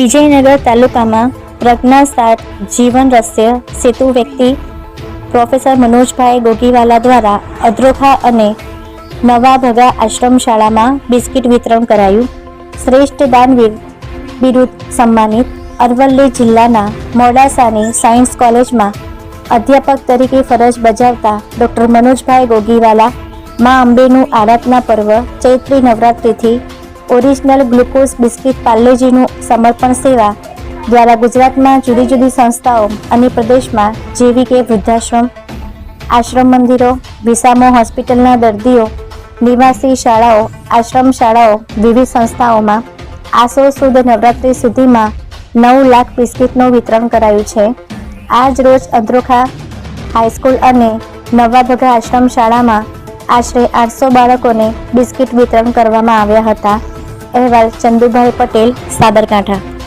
વિજયનગર તાલુકામાં પ્રજ્ઞા સાત જીવન રહસ્ય સેતુ વ્યક્તિ પ્રોફેસર મનોજભાઈ ગોગીવાલા દ્વારા અદ્રોખા અને નવા ભગા આશ્રમ શાળામાં બિસ્કિટ વિતરણ કરાયું. શ્રેષ્ઠ દાનવીર બિરુદ સન્માનિત અરવલ્લી જિલ્લાના મોડાસાની સાયન્સ કોલેજમાં અધ્યાપક તરીકે ફરજ બજાવતા ડૉક્ટર મનોજભાઈ ગોગીવાલા મા અંબેનું આરાધના પર્વ ચૈત્રી નવરાત્રિથી ઓરિજિનલ ગ્લુકોઝ બિસ્કિટ પાર્લેજીનું સમર્પણ સેવા દ્વારા ગુજરાતમાં જુદી જુદી સંસ્થાઓ અને પ્રદેશમાં જેવી કે વૃદ્ધાશ્રમ, આશ્રમ મંદિરો, વિસામો હોસ્પિટલના દર્દીઓ, નિવાસી શાળાઓ, આશ્રમ શાળાઓ વિવિધ સંસ્થાઓમાં આસો સુદ નવરાત્રિ સુધીમાં નવ લાખ બિસ્કિટનું વિતરણ કરાયું છે. આજ રોજ અંદ્રોખા હાઈસ્કૂલ અને નવાભગા આશ્રમ શાળામાં આશરે આઠસો બાળકોને બિસ્કિટ વિતરણ કરવામાં આવ્યા હતા. અહેવાલ ચંદુભાઈ પટેલ સાબરકાંઠા.